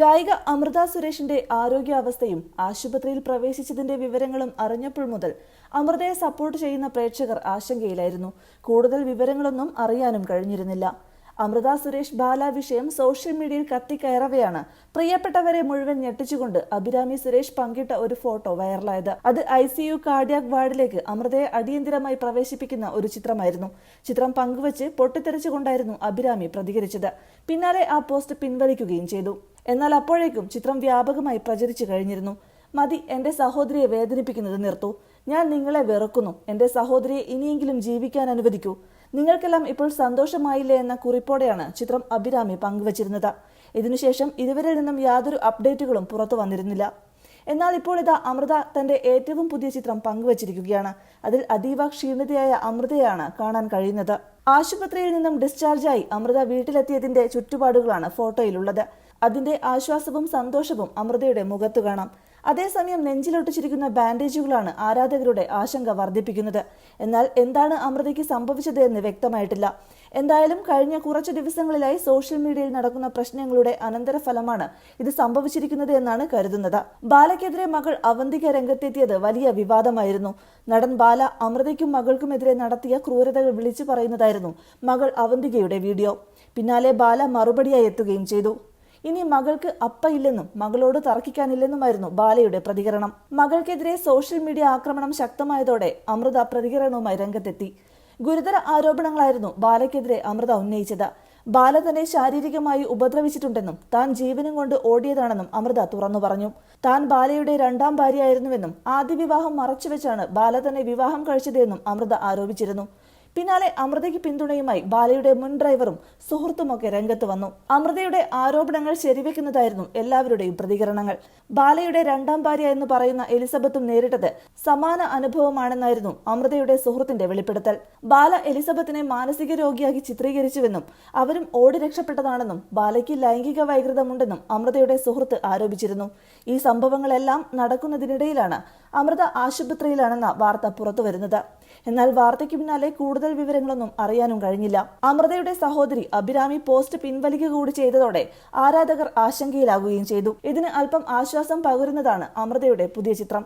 ഗായിക അമൃത സുരേഷിന്റെ ആരോഗ്യാവസ്ഥയും ആശുപത്രിയിൽ പ്രവേശിച്ചതിന്റെ വിവരങ്ങളും അറിഞ്ഞപ്പോൾ മുതൽ അമൃതയെ സപ്പോർട്ട് ചെയ്യുന്ന പ്രേക്ഷകർ ആശങ്കയിലായിരുന്നു. കൂടുതൽ വിവരങ്ങളൊന്നും അറിയാനും കഴിഞ്ഞിരുന്നില്ല. അമൃത സുരേഷ് ബാല വിഷയം സോഷ്യൽ മീഡിയയിൽ കത്തിക്കയറവെയാണ്. പ്രിയപ്പെട്ടവരെ മുഴുവൻ ഞെട്ടിച്ചുകൊണ്ട് അഭിരാമി സുരേഷ് പങ്കിട്ട ഒരു ഫോട്ടോ വൈറലായത്. അത് ഐ സി യു കാർഡിയാക് വാർഡിലേക്ക് അമൃതയെ അടിയന്തിരമായി പ്രവേശിപ്പിക്കുന്ന ഒരു ചിത്രമായിരുന്നു. ചിത്രം പങ്കുവച്ച് പൊട്ടിത്തെറിച്ചുകൊണ്ടായിരുന്നു അഭിരാമി പ്രതികരിച്ചത്. പിന്നാലെ ആ പോസ്റ്റ് പിൻവലിക്കുകയും ചെയ്തു. എന്നാൽ അപ്പോഴേക്കും ചിത്രം വ്യാപകമായി പ്രചരിച്ചു കഴിഞ്ഞിരുന്നു. മതി എന്റെ സഹോദരിയെ വേദനിപ്പിക്കുന്നത് നിർത്തു. ഞാൻ നിങ്ങളെ വെറുക്കുന്നു. എന്റെ സഹോദരിയെ ഇനിയെങ്കിലും ജീവിക്കാൻ അനുവദിക്കൂ. നിങ്ങൾക്കെല്ലാം ഇപ്പോൾ സന്തോഷമായില്ലേ എന്ന കുറിപ്പോടെയാണ് ചിത്രം അഭിരാമി പങ്കുവച്ചിരുന്നത്. ഇതിനുശേഷം ഇതുവരെ നിന്നും യാതൊരു അപ്ഡേറ്റുകളും പുറത്തു വന്നിരുന്നില്ല. എന്നാൽ ഇപ്പോൾ ഇതാ അമൃത തന്റെ ഏറ്റവും പുതിയ ചിത്രം പങ്കുവച്ചിരിക്കുകയാണ്. അതിൽ അതീവ ക്ഷീണിതയായ അമൃതയാണ് കാണാൻ കഴിയുന്നത്. ആശുപത്രിയിൽ നിന്നും ഡിസ്ചാർജായി അമൃത വീട്ടിലെത്തിയതിന്റെ ചുറ്റുപാടുകളാണ് ഫോട്ടോയിലുള്ളത്. അതിന്റെ ആശ്വാസവും സന്തോഷവും അമൃതയുടെ മുഖത്തു കാണാം. അതേസമയം നെഞ്ചിലൊട്ടിച്ചിരിക്കുന്ന ബാൻഡേജുകളാണ് ആരാധകരുടെ ആശങ്ക വർദ്ധിപ്പിക്കുന്നത്. എന്നാൽ എന്താണ് അമൃതയ്ക്ക് സംഭവിച്ചത് എന്ന് വ്യക്തമായിട്ടില്ല. എന്തായാലും കഴിഞ്ഞ കുറച്ച് ദിവസങ്ങളിലായി സോഷ്യൽ മീഡിയയിൽ നടക്കുന്ന പ്രശ്നങ്ങളുടെ അനന്തരഫലമാണ് ഇത് സംഭവിച്ചിരിക്കുന്നത് എന്നാണ് കരുതുന്നത്. ബാലയ്ക്കെതിരെ മകൾ അവന്തിക രംഗത്തെത്തിയത് വലിയ വിവാദമായിരുന്നു. നടൻ ബാല അമൃതയ്ക്കും മകൾക്കുമെതിരെ നടത്തിയ ക്രൂരതകൾ വിളിച്ചു പറയുന്നതായിരുന്നു മകൾ അവന്തികയുടെ വീഡിയോ. പിന്നാലെ ബാല മറുപടിയായി എത്തുകയും ചെയ്തു. ഇനി മകൾക്ക് അപ്പയില്ലെന്നും മകളോട് തർക്കിക്കാനില്ലെന്നുമായിരുന്നു ബാലയുടെ പ്രതികരണം. മകൾക്കെതിരെ സോഷ്യൽ മീഡിയ ആക്രമണം ശക്തമായതോടെ അമൃത പ്രതികരണവുമായി രംഗത്തെത്തി. ഗുരുതര ആരോപണങ്ങളായിരുന്നു ബാലയ്ക്കെതിരെ അമൃത ഉന്നയിച്ചത്. ബാല തന്നെ ശാരീരികമായി ഉപദ്രവിച്ചിട്ടുണ്ടെന്നും താൻ ജീവനും കൊണ്ട് ഓടിയതാണെന്നും അമൃത തുറന്നു പറഞ്ഞു. താൻ ബാലയുടെ രണ്ടാം ഭാര്യയായിരുന്നുവെന്നും ആദ്യ വിവാഹം മറച്ചുവെച്ചാണ് ബാല തന്നെ വിവാഹം കഴിച്ചതെന്നും അമൃത ആരോപിച്ചിരുന്നു. പിന്നാലെ അമൃതയ്ക്ക് പിന്തുണയുമായി ബാലയുടെ മുൻ ഡ്രൈവറും സുഹൃത്തുമൊക്കെ രംഗത്ത് വന്നു. അമൃതയുടെ ആരോപണങ്ങൾ ശരിവെക്കുന്നതായിരുന്നു എല്ലാവരുടെയും പ്രതികരണങ്ങൾ. ബാലയുടെ രണ്ടാം ഭാര്യ എന്ന് പറയുന്ന എലിസബത്തും നേരിട്ടത് സമാന അനുഭവമാണെന്നായിരുന്നു അമൃതയുടെ സുഹൃത്തിന്റെ വെളിപ്പെടുത്തൽ. ബാല എലിസബത്തിനെ മാനസിക രോഗിയാക്കി ചിത്രീകരിച്ചുവെന്നും അവരും ഓടി രക്ഷപ്പെട്ടതാണെന്നും ബാലയ്ക്ക് ലൈംഗിക വൈകൃതമുണ്ടെന്നും അമൃതയുടെ സുഹൃത്ത് ആരോപിച്ചിരുന്നു. ഈ സംഭവങ്ങളെല്ലാം നടക്കുന്നതിനിടയിലാണ് അമൃത ആശുപത്രിയിലാണെന്ന വാർത്ത പുറത്തുവരുന്നത്. എന്നാൽ വാർത്തയ്ക്ക് പിന്നാലെ കൂടുതൽ വിവരങ്ങളൊന്നും അറിയാനും കഴിഞ്ഞില്ല. അമൃതയുടെ സഹോദരി അഭിരാമി പോസ്റ്റ് പിൻവലിക്കുക കൂടി ചെയ്തതോടെ ആരാധകർ ആശങ്കയിലാകുകയും ചെയ്തു. ഇതിന് അല്പം ആശ്വാസം പകരുന്നതാണ് അമൃതയുടെ പുതിയ ചിത്രം.